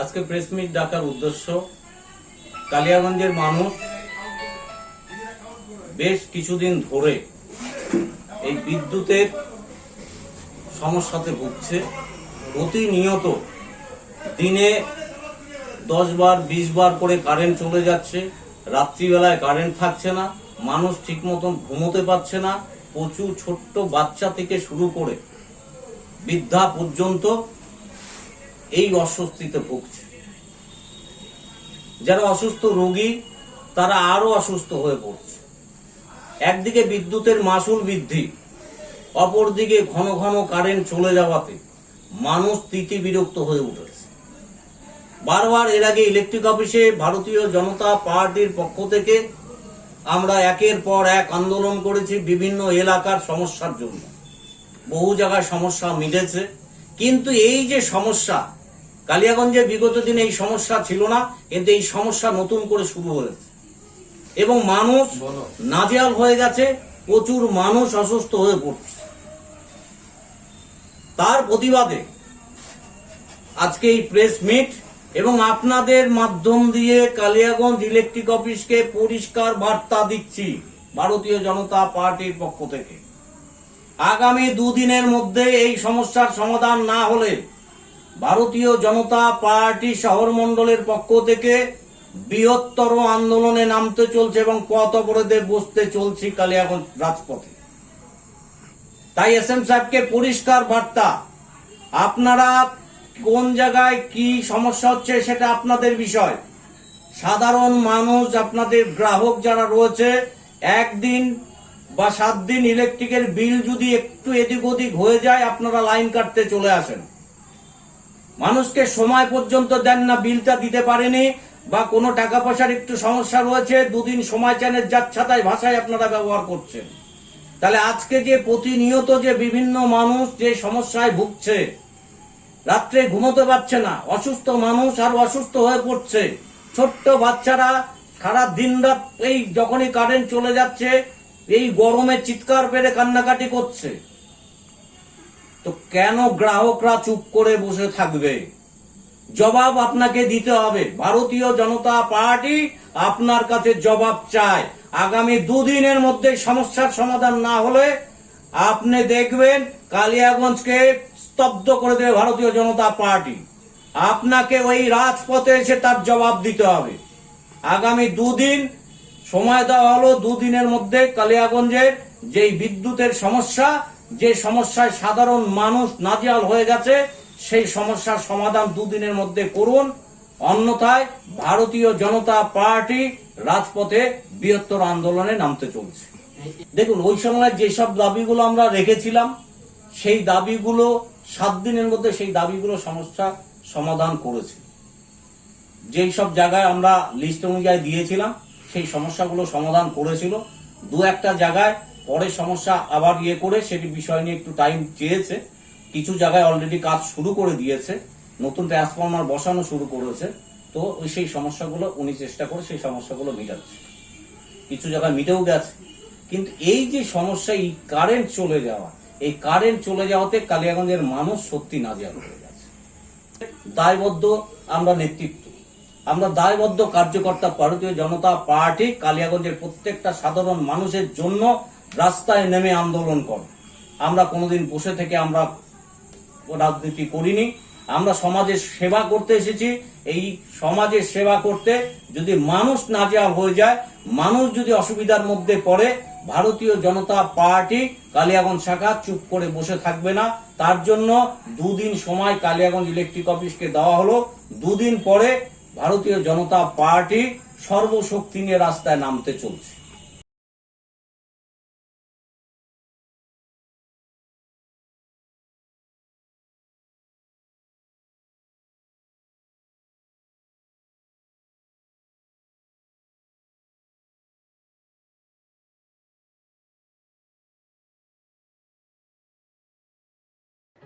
আজকে press meet ডাকার উদ্দেশ্য, কালিয়াগঞ্জের মানুষ বেশ কিছুদিন ধরে এই বিদ্যুতের সমস্যাতে ভুগছে। প্রতিনিয়ত দিনে দশ বার, বিশ বার করে কারেন্ট চলে যাচ্ছে। রাত্রিবেলায় কারেন্ট থাকছে না, মানুষ ঠিক মতন ঘুমোতে পারছে না। প্রচুর ছোট্ট বাচ্চা থেকে শুরু করে বৃদ্ধা পর্যন্ত এই অস্বস্তিতে ভুগছে। যারা অসুস্থ রোগী, তারা আরও অসুস্থ হয়ে পড়ছে। একদিকে বিদ্যুতের মাসুল বৃদ্ধি, অপরদিকে ঘন ঘন কারেন্ট চলে যাওয়াতে মানুষ তিতি বিরক্ত হয়ে উঠেছে। বারবার এর আগে ইলেকট্রিক অফিসে ভারতীয় জনতা পার্টির পক্ষ থেকে আমরা একের পর এক আন্দোলন করেছি বিভিন্ন এলাকার সমস্যার জন্য। বহু জায়গায় সমস্যা মিটেছে, কিন্তু এই যে সমস্যা কালিয়াগঞ্জে বিগত দিনে এই সমস্যা ছিল না কিন্তু এই সমস্যা নতুন করে শুরু হয়েছে। এবং মানুষ নাজেহাল হয়ে গেছে প্রচুর মানুষ অসুস্থ হয়ে পড়ছে। তার প্রতিবাদে আজকে এই প্রেস মিট এবং আপনাদের মাধ্যম দিয়ে কালিয়াগঞ্জ ইলেকট্রিক অফিসকে পরিষ্কার বার্তা দিচ্ছি ভারতীয় জনতা পার্টির পক্ষ থেকে। আগামী দুদিনের মধ্যে এই সমস্যার সমাধান না হলে ভারতীয় জনতা পার্টি শহর মন্ডলের পক্ষ থেকে বৃহত্তর আন্দোলনে নামতে চলছে এবং পথ অবরোধে বসতে চলছি কালিয়াগঞ্জ রাজপথে। তাই এস এম সাহেবকে পরিষ্কার বার্তা, আপনারা কোন জায়গায় কি সমস্যা হচ্ছে সেটা আপনাদের বিষয়। সাধারণ মানুষ, আপনাদের গ্রাহক যারা রয়েছে, একদিন বা সাত দিন ইলেকট্রিকের বিল যদি একটু এদিক ওদিক হয়ে যায়, আপনারা লাইন কাটতে চলে আসেন। মানুষকে সময় পর্যন্ত দেন না, বিলটা দিতে পারেনি, বা কোনো টাকা পয়সার একটু সমস্যা রয়েছে, দুদিন সময় চানের যাচ্ছাতায় ভাষায় আপনারা ব্যবহার করছেন। তাহলে আজকে যে প্রতিনিয়ত যে বিভিন্ন মানুষ যে সমস্যায় ভুগছে, রাত্রে ঘুমোতে পারছে না, অসুস্থ মানুষ আর অসুস্থ হয়ে পড়ছে, ছোট্ট বাচ্চারা সারা দিন রাত এই যখনই কারেন্ট চলে যাচ্ছে, এই গরমে চিৎকার পেরে কান্নাকাটি করছে। তো কেন গ্রাহকরা চুপ করে বসে থাকবে? জবাব আপনাকে দিতে হবে। ভারতীয় জনতা পার্টি আপনার কাছে জবাব চায়। আগামী দুদিনের মধ্যে সমস্যার সমাধান না হলে আপনি দেখবেন কালিয়াগঞ্জকে স্তব্ধ করে দেবে ভারতীয় জনতা পার্টি। আপনাকে ওই রাজপথে এসে তার জবাব দিতে হবে। আগামী দুদিন সময় দেওয়া হলো, দুদিনের মধ্যে কালিয়াগঞ্জের যেই বিদ্যুতের সমস্যা যে সমস্যায় সাধারণ মানুষ নাজিয়াল হয়ে গেছে, সেই সমস্যার সমাধান দুদিনের মধ্যে করুন। অন্যথায় ভারতীয় জনতা পার্টি রাজপথে বৃহত্তর আন্দোলনে নামতে চলছে। দেখুন, ওই সময় যেসব দাবিগুলো আমরা রেখেছিলাম, সেই দাবিগুলো সাত দিনের মধ্যে সেই দাবিগুলো সমস্যা সমাধান করেছে। যেই সব জায়গায় আমরা লিস্ট অনুযায়ী দিয়েছিলাম, সেই সমস্যাগুলো সমাধান করেছিল। দু একটা জায়গায় পরে সমস্যা আবার ইয়ে করে সেটি বিষয় নিয়ে একটু টাইম চেয়েছে। কিছু জায়গায় অলরেডি কাজ শুরু করে দিয়েছে। নতুন ট্রান্সফরমার বসানো শুরু করেছে। তো ওই সেই সমস্যাগুলো উনি চেষ্টা করে সেই সমস্যাগুলো মেটাচ্ছে। কিছু জায়গায় মিটেও গেছে। কিন্তু এই যে সমস্যা, এই কারেন্ট চলে যাওয়া, এই কারেন্ট চলে যাওয়াতে কালিয়াগঞ্জের মানুষ সত্যি নাজেহাল হয়ে গেছে। দায়বদ্ধ আমরা নেতৃত্ব। আমরা দায়বদ্ধ কার্যকর্তা ভারতীয় জনতা পার্টি কালিয়াগঞ্জের প্রত্যেকটা সাধারণ মানুষের জন্য রাস্তায় নেমে আন্দোলন করে। আমরা কোনোদিন বসে থেকে আমরা রাজনীতি করিনি। আমরা সমাজের সেবা করতে এসেছি। এই সমাজের সেবা করতে যদি মানুষ নাজেহাল হয়ে যায়, মানুষ যদি অসুবিধার মধ্যে পড়ে, ভারতীয় জনতা পার্টি কালিয়াগঞ্জ শাখা চুপ করে বসে থাকবে না। তার জন্য দুদিন সময় কালিয়াগঞ্জ ইলেকট্রিক অফিসকে দেওয়া হলো। দুদিন পরে ভারতীয় জনতা পার্টি সর্বশক্তি নিয়ে রাস্তায় নামতে চলছে।